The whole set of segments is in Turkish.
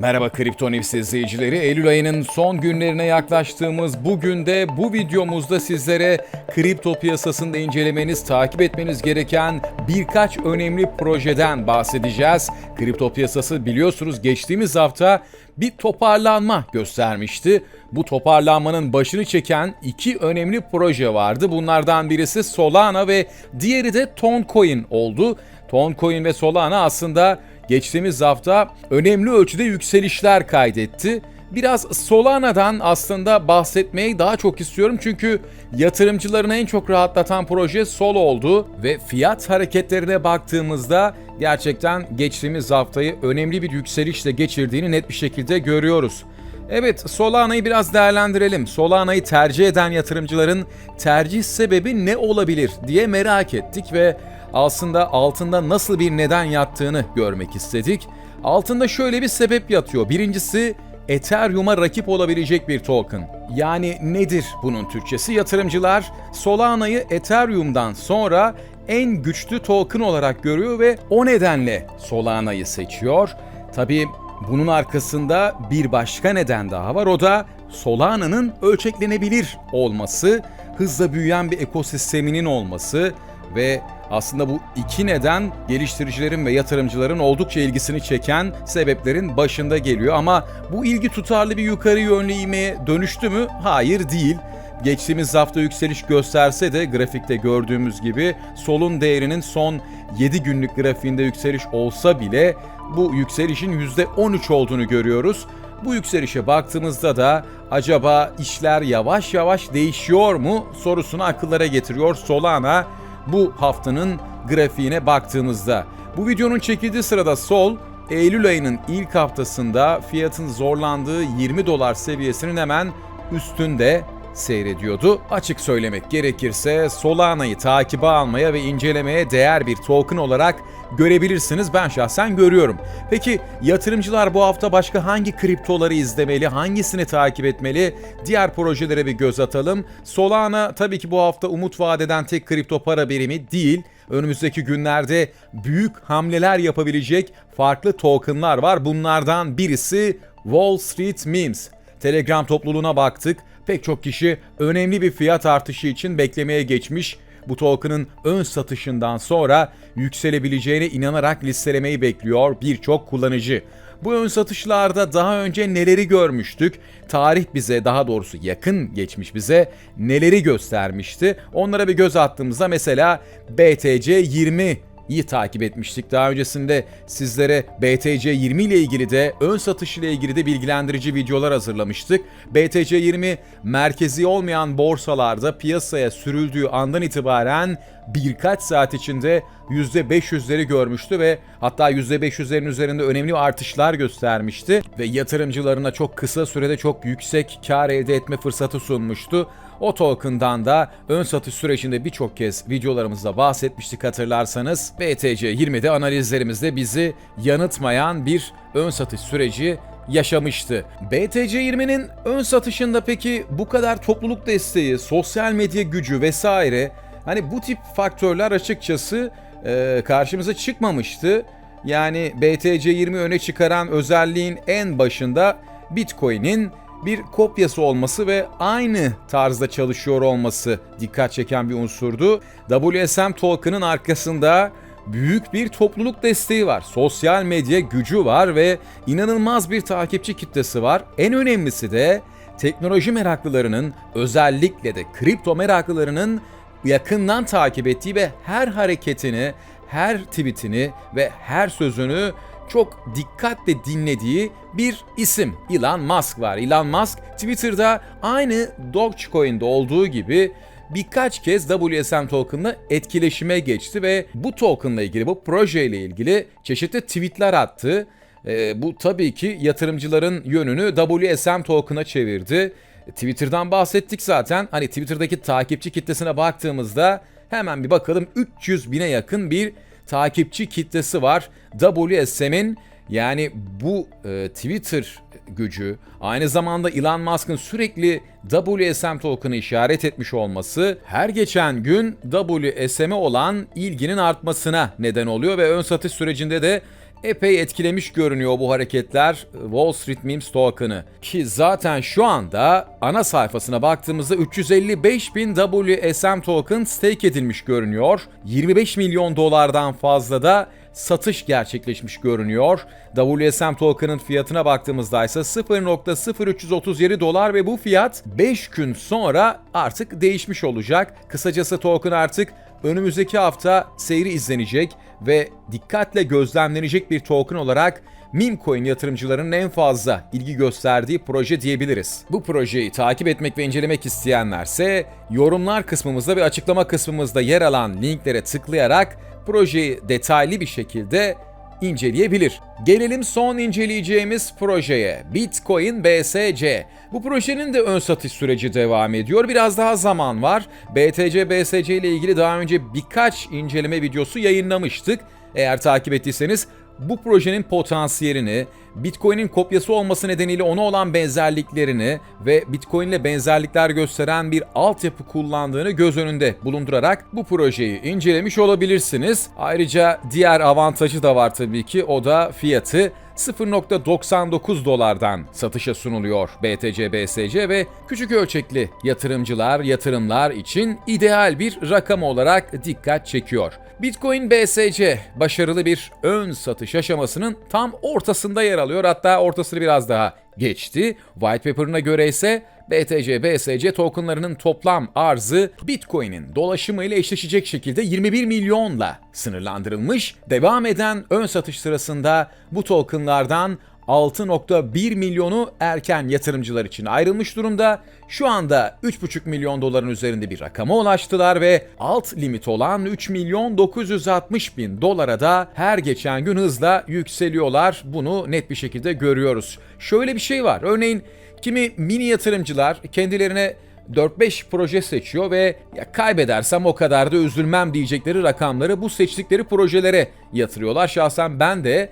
Merhaba Kripto News izleyicileri. Eylül ayının son günlerine yaklaştığımız bugün de bu videomuzda sizlere kripto piyasasında incelemeniz, takip etmeniz gereken birkaç önemli projeden bahsedeceğiz. Kripto piyasası biliyorsunuz geçtiğimiz hafta bir toparlanma göstermişti. Bu toparlanmanın başını çeken iki önemli proje vardı. Bunlardan birisi Solana ve diğeri de Toncoin oldu. Toncoin ve Solana aslında geçtiğimiz hafta önemli ölçüde yükselişler kaydetti. Biraz Solana'dan aslında bahsetmeyi daha çok istiyorum çünkü yatırımcılarını en çok rahatlatan proje Sol oldu ve fiyat hareketlerine baktığımızda gerçekten geçtiğimiz haftayı önemli bir yükselişle geçirdiğini net bir şekilde görüyoruz. Evet, Solana'yı biraz değerlendirelim. Solana'yı tercih eden yatırımcıların tercih sebebi ne olabilir diye merak ettik ve aslında altında nasıl bir neden yattığını görmek istedik. Altında şöyle bir sebep yatıyor. Birincisi Ethereum'a rakip olabilecek bir token. Yani nedir bunun Türkçesi? Yatırımcılar Solana'yı Ethereum'dan sonra en güçlü token olarak görüyor ve o nedenle Solana'yı seçiyor. Tabii bunun arkasında bir başka neden daha var. O da Solana'nın ölçeklenebilir olması, hızla büyüyen bir ekosisteminin olması ve aslında bu iki neden geliştiricilerin ve yatırımcıların oldukça ilgisini çeken sebeplerin başında geliyor. Ama bu ilgi tutarlı bir yukarı yönlü ivmeye dönüştü mü? Hayır değil. Geçtiğimiz hafta yükseliş gösterse de grafikte gördüğümüz gibi solun değerinin son 7 günlük grafiğinde yükseliş olsa bile bu yükselişin %13 olduğunu görüyoruz. Bu yükselişe baktığımızda da acaba işler yavaş yavaş değişiyor mu sorusunu akıllara getiriyor Solana bu haftanın grafiğine baktığımızda. Bu videonun çekildiği sırada Sol Eylül ayının ilk haftasında fiyatın zorlandığı 20 dolar seviyesinin hemen üstünde seyrediyordu. Açık söylemek gerekirse Solana'yı takibe almaya ve incelemeye değer bir token olarak görebilirsiniz. Ben şahsen görüyorum. Peki yatırımcılar bu hafta başka hangi kriptoları izlemeli, hangisini takip etmeli? Diğer projelere bir göz atalım. Solana tabii ki bu hafta umut vadeden tek kripto para birimi değil. Önümüzdeki günlerde büyük hamleler yapabilecek farklı tokenlar var. Bunlardan birisi Wall Street Memes. Telegram topluluğuna baktık. Pek çok kişi önemli bir fiyat artışı için beklemeye geçmiş. Bu token'ın ön satışından sonra yükselebileceğine inanarak listelemeyi bekliyor birçok kullanıcı. Bu ön satışlarda daha önce neleri görmüştük? Tarih bize daha doğrusu yakın geçmiş bize neleri göstermişti? Onlara bir göz attığımızda mesela BTC 20 iyi takip etmiştik. Daha öncesinde sizlere BTC 20 ile ilgili de ön satış ile ilgili de bilgilendirici videolar hazırlamıştık. BTC 20 merkezi olmayan borsalarda piyasaya sürüldüğü andan itibaren birkaç saat içinde %500'leri görmüştü ve hatta %500'lerin üzerinde önemli artışlar göstermişti ve yatırımcılarına çok kısa sürede çok yüksek kar elde etme fırsatı sunmuştu. O token'dan da ön satış sürecinde birçok kez videolarımızda bahsetmiştik hatırlarsanız. BTC 20'de analizlerimizde bizi yanıtmayan bir ön satış süreci yaşamıştı. BTC 20'nin ön satışında peki bu kadar topluluk desteği, sosyal medya gücü vesaire hani bu tip faktörler açıkçası e, karşımıza çıkmamıştı. Yani BTC 20 öne çıkaran özelliğin en başında Bitcoin'in bir kopyası olması ve aynı tarzda çalışıyor olması dikkat çeken bir unsurdu. WSM token'ın arkasında büyük bir topluluk desteği var. Sosyal medya gücü var ve inanılmaz bir takipçi kitlesi var. En önemlisi de teknoloji meraklılarının özellikle de kripto meraklılarının yakından takip ettiği ve her hareketini, her tweetini ve her sözünü çok dikkatle dinlediği bir isim. Elon Musk var. Elon Musk Twitter'da aynı Dogecoin'de olduğu gibi birkaç kez WSM token'la etkileşime geçti ve bu token'la ilgili, bu projeyle ilgili çeşitli tweetler attı. E, bu tabii ki yatırımcıların yönünü WSM token'a çevirdi. Twitter'dan bahsettik zaten. Hani Twitter'daki takipçi kitlesine baktığımızda hemen bir bakalım 300 bine yakın bir takipçi kitlesi var. WSM'in yani bu e, Twitter gücü aynı zamanda Elon Musk'ın sürekli WSM token'ı işaret etmiş olması her geçen gün WSM'e olan ilginin artmasına neden oluyor ve ön satış sürecinde de epey etkilemiş görünüyor bu hareketler Wall Street Memes token'ı. Ki zaten şu anda ana sayfasına baktığımızda 355 bin WSM token stake edilmiş görünüyor. 25 milyon dolardan fazla da satış gerçekleşmiş görünüyor. WSM token'ın fiyatına baktığımızda ise 0.0337 dolar ve bu fiyat 5 gün sonra artık değişmiş olacak. Kısacası token artık önümüzdeki hafta seyri izlenecek ve dikkatle gözlemlenecek bir token olarak Meme yatırımcılarının en fazla ilgi gösterdiği proje diyebiliriz. Bu projeyi takip etmek ve incelemek isteyenlerse yorumlar kısmımızda ve açıklama kısmımızda yer alan linklere tıklayarak projeyi detaylı bir şekilde inceleyebilir. Gelelim son inceleyeceğimiz projeye. Bitcoin BSC. Bu projenin de ön satış süreci devam ediyor. Biraz daha zaman var. BTC BSC ile ilgili daha önce birkaç inceleme videosu yayınlamıştık. Eğer takip ettiyseniz bu projenin potansiyelini, Bitcoin'in kopyası olması nedeniyle ona olan benzerliklerini ve Bitcoin ile benzerlikler gösteren bir altyapı kullandığını göz önünde bulundurarak bu projeyi incelemiş olabilirsiniz. Ayrıca diğer avantajı da var tabii ki o da fiyatı 0.99 dolardan satışa sunuluyor BTC BSC ve küçük ölçekli yatırımcılar, yatırımlar için ideal bir rakam olarak dikkat çekiyor. Bitcoin BSC başarılı bir ön satış aşamasının tam ortasında yer alıyor. Hatta ortasını biraz daha geçti. White Paper'ına göre ise BTC BSC tokenlarının toplam arzı Bitcoin'in dolaşımı ile eşleşecek şekilde 21 milyonla sınırlandırılmış. Devam eden ön satış sırasında bu tokenlardan 6.1 milyonu erken yatırımcılar için ayrılmış durumda. Şu anda 3.5 milyon doların üzerinde bir rakama ulaştılar ve alt limit olan 3 milyon 960 bin dolara da her geçen gün hızla yükseliyorlar. Bunu net bir şekilde görüyoruz. Şöyle bir şey var. Örneğin kimi mini yatırımcılar kendilerine 4-5 proje seçiyor ve ya kaybedersem o kadar da üzülmem diyecekleri rakamları bu seçtikleri projelere yatırıyorlar. Şahsen ben de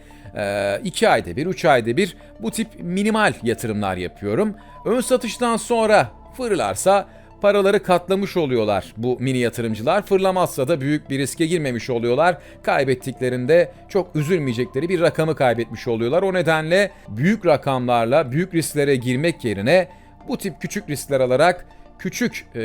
2 ayda bir, 3 ayda bir bu tip minimal yatırımlar yapıyorum. Ön satıştan sonra fırlarsa paraları katlamış oluyorlar bu mini yatırımcılar. Fırlamazsa da büyük bir riske girmemiş oluyorlar. Kaybettiklerinde çok üzülmeyecekleri bir rakamı kaybetmiş oluyorlar. O nedenle büyük rakamlarla büyük risklere girmek yerine bu tip küçük riskler alarak küçük e,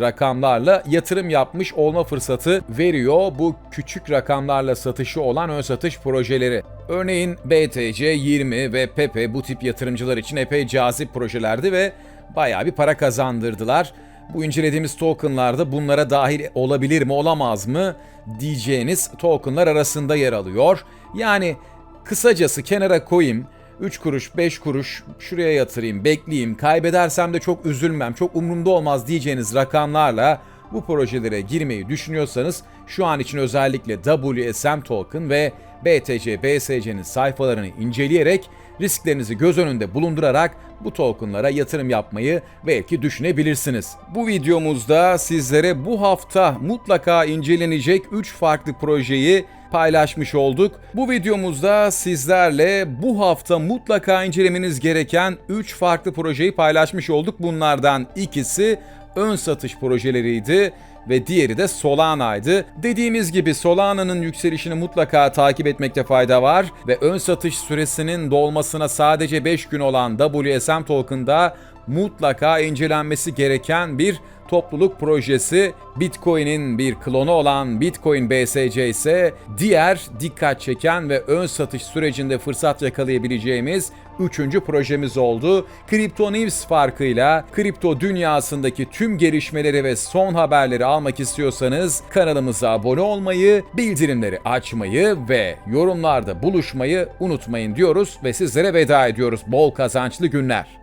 rakamlarla yatırım yapmış olma fırsatı veriyor bu küçük rakamlarla satışı olan ön satış projeleri. Örneğin BTC, 20 ve Pepe bu tip yatırımcılar için epey cazip projelerdi ve bayağı bir para kazandırdılar. Bu incelediğimiz tokenlarda bunlara dahil olabilir mi olamaz mı diyeceğiniz tokenlar arasında yer alıyor. Yani kısacası kenara koyayım 3 kuruş, 5 kuruş şuraya yatırayım, bekleyeyim, kaybedersem de çok üzülmem, çok umurumda olmaz diyeceğiniz rakamlarla bu projelere girmeyi düşünüyorsanız şu an için özellikle WSM Token ve BTC BSC'nin sayfalarını inceleyerek risklerinizi göz önünde bulundurarak bu tokenlara yatırım yapmayı belki düşünebilirsiniz. Bu videomuzda sizlere bu hafta mutlaka incelenecek 3 farklı projeyi paylaşmış olduk. Bu videomuzda sizlerle bu hafta mutlaka incelemeniz gereken 3 farklı projeyi paylaşmış olduk. Bunlardan ikisi ön satış projeleriydi ve diğeri de Solana'ydı. Dediğimiz gibi Solana'nın yükselişini mutlaka takip etmekte fayda var ve ön satış süresinin dolmasına sadece 5 gün olan WSM Token'da mutlaka incelenmesi gereken bir topluluk projesi. Bitcoin'in bir klonu olan Bitcoin BSC ise diğer dikkat çeken ve ön satış sürecinde fırsat yakalayabileceğimiz üçüncü projemiz oldu. Crypto News farkıyla kripto dünyasındaki tüm gelişmeleri ve son haberleri almak istiyorsanız kanalımıza abone olmayı, bildirimleri açmayı ve yorumlarda buluşmayı unutmayın diyoruz ve sizlere veda ediyoruz. Bol kazançlı günler.